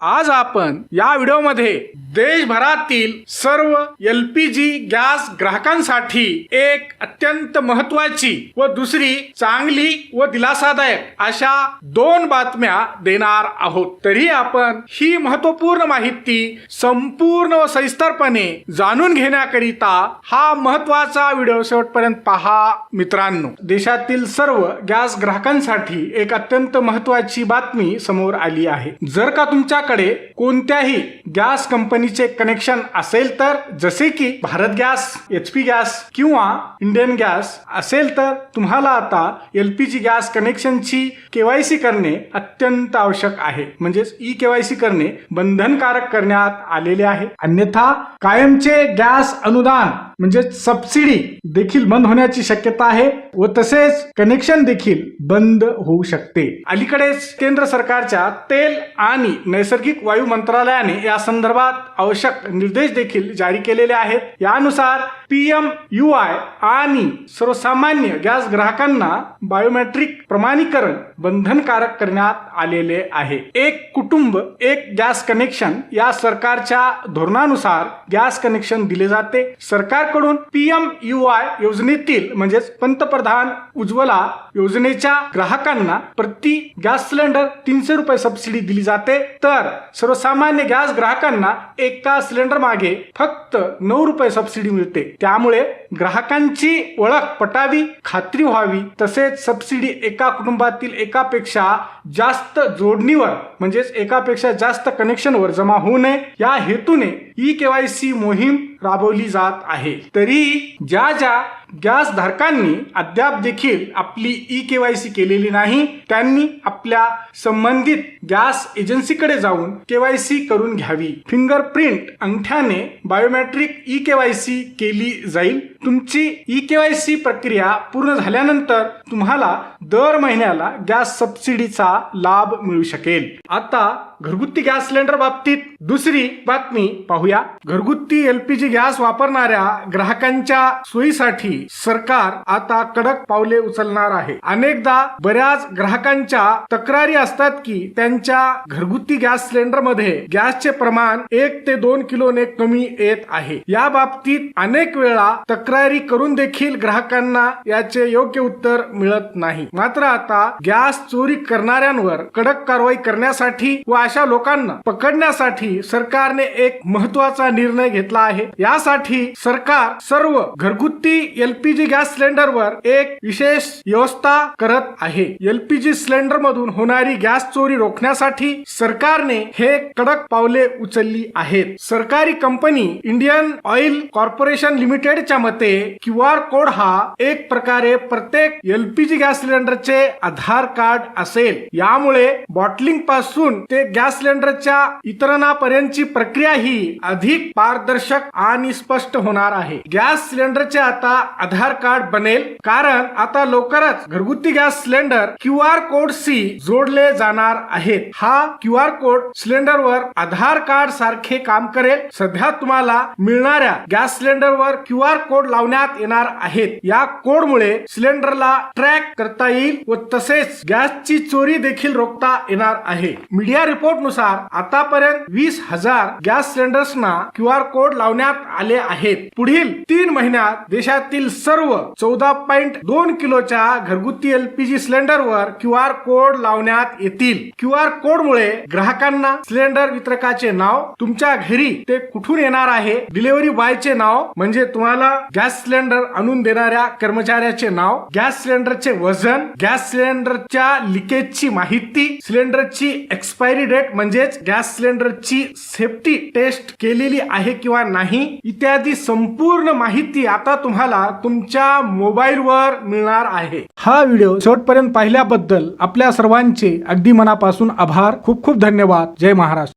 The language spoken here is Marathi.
आज आपण या व्हिडिओमध्ये देशभरातील सर्व एल पी जी गॅस ग्राहकांसाठी एक अत्यंत महत्वाची व दुसरी चांगली व दिलासादायक अशा दोन बातम्या देणार आहोत. तरी आपण ही महत्त्वपूर्ण माहिती संपूर्ण व सविस्तरपणे जाणून घेण्याकरिता हा महत्त्वाचा व्हिडिओ शेवटपर्यंत पहा मित्रांनो. देशातील सर्व गॅस ग्राहकांसाठी एक अत्यंत महत्वाची बातमी समोर आली आहे. जर का तुमच्या तुमच्याकडे कोणत्याही गॅस कंपनीचे कनेक्शन असेल तर जसे की Bharat gas H P gas किंवा इंडियन गॅस असेल तर तुम्हाला आता एल पी जी गॅस कनेक्शनची केवायसी करणे अत्यंत आवश्यक आहे. म्हणजेच ई केवायसी करणे बंधनकारक करण्यात आलेले आहे. अन्यथा कायमचे गॅस अनुदान म्हणजे सबसिडी देखील बंद होण्याची शक्यता आहे व तसेच कनेक्शन देखील बंद होऊ शकते. अलीकडेच केंद्र सरकारच्या तेल आणि नैसर्गिक वायू मंत्रालयाने या संदर्भात आवश्यक निर्देश देखील जारी केलेले आहेत. यानुसार पी एम यू आय आणि सर्वसामान्य गॅस ग्राहकांना बायोमेट्रिक प्रमाणीकरण बंधनकारक करण्यात आलेले आहे. एक कुटुंब एक गॅस कनेक्शन या सरकारच्या धोरणानुसार गॅस कनेक्शन दिले जाते. सरकारकडून पी एम यू आय योजनेतील म्हणजेच पंतप्रधान उज्ज्वला योजनेच्या ग्राहकांना प्रति गॅस सिलेंडर तीनशे रुपये सबसिडी दिली जाते. तर सर्वसामान्य गॅस ग्राहकांना एका सिलेंडर मागे फक्त नऊ रुपये सबसिडी मिळते. त्यामुळे ग्राहकांची ओळख पटावी खात्री व्हावी. तसेच सबसिडी एका कुटुंबातील एकापेक्षा जास्त जोडणीवर म्हणजेच एकापेक्षा जास्त कनेक्शनवर जमा होऊ नये. या हेतूने ई केवायसी मोहीम राबवली जात आहे. तरी ज्या ज्या गॅस धारकांनी अद्याप देखील आपली ई केवायसी केलेली नाही त्यांनी आपल्या संबंधित गॅस एजन्सीकडे जाऊन केवायसी करून घ्यावी. फिंगरप्रिंट अंगठ्याने बायोमेट्रिक ई केवायसी केली जाईल. तुमची ई केवायसी प्रक्रिया पूर्ण झाल्यानंतर तुम्हाला दर महिन्याला गॅस सबसिडीचा लाभ मिळू शकेल. आता घरगुती गॅस सिलेंडर बाबतीत दुसरी बातमी पाहू पाहूया घरगुती एलपीजी गॅस वापरणाऱ्या ग्राहकांच्या सोयीसाठी सरकार आता कडक पावले उचलणार आहे. अनेकदा बऱ्याच ग्राहकांच्या तक्रारी असतात की त्यांच्या घरगुती गॅस सिलेंडरमध्ये गॅसचे प्रमाण एक ते दोन किलोने कमी येत आहे. या बाबतीत अनेक वेळा तक्रारी करून देखील ग्राहकांना याचे योग्य उत्तर मिळत नाही. मात्र आता गॅस चोरी करणाऱ्यांवर कडक कारवाई करण्यासाठी व अशा लोकांना पकडण्यासाठी सरकारने एक महत्त्वाचा निर्णय घेतला आहे. यासाठी सरकार सर्व घरगुती एलपीजी गॅस सिलेंडरवर एक विशेष व्यवस्था करत आहे. एलपीजी सिलेंडर मधून होणारी गॅस चोरी रोखण्यासाठी सरकारने हे कडक पावले उचलली आहेत. सरकारी कंपनी इंडियन ऑइल कॉर्पोरेशन लिमिटेडच्या मते क्यू आर कोड हा एक प्रकारे प्रत्येक एलपीजी गॅस सिलेंडरचे आधार कार्ड असेल. यामुळे बॉटलिंगपासून ते गॅस सिलेंडरच्या इतरणापर्यंतची प्रक्रिया ही अधिक पारदर्शक आणि स्पष्ट होणार आहे. गॅस सिलेंडरचे आता आधार कार्ड बनेल. कारण आता लवकरच घरगुती gas cylinder Q R code C जोडले जाणार आहेत. हा क्यू आर कोड सिलेंडरवर आधार कार्ड सारखे काम करेल. सध्या तुम्हाला मिळणाऱ्या गॅस सिलेंडरवर क्यू आर कोड लावण्यात येणार आहेत. या कोडमुळे सिलेंडरला ट्रॅक करता येईल व तसेच गॅसची चोरी देखील रोखता येणार आहे. मीडिया रिपोर्टनुसार आतापर्यंत वीस हजार गॅस सिलेंडर सिलेंडर्सना क्यू आर कोड लावण्यात आले आहेत. पुढील तीन महिन्यात देशातील सर्व चौदा पॉईंट दोन किलोच्या घरगुती एलपीजी सिलेंडरवर क्यू आर कोड लावण्यात येतील. क्यू आर कोड मुळे ग्राहकांना सिलेंडर वितरकाचे नाव तुमच्या घरी ते कुठून येणार आहे डिलिव्हरी बॉयचे नाव म्हणजे तुम्हाला गॅस सिलेंडर आणून देणाऱ्या कर्मचाऱ्याचे नाव गॅस सिलेंडरचे वजन गॅस सिलेंडरच्या लिकेजची माहिती सिलेंडरची एक्सपायरी डेट म्हणजेच गॅस सिलेंडरची सेफ्टी टेस्ट केलेली आहे किंवा नाही इत्यादी संपूर्ण माहिती आता तुम्हाला तुमच्या मोबाईलवर मिळणार आहे. हा व्हिडिओ शेवटपर्यंत पाहिल्याबद्दल आपल्या सर्वांचे अगदी मनापासून आभार. खूप खूप धन्यवाद. जय महाराष्ट्र.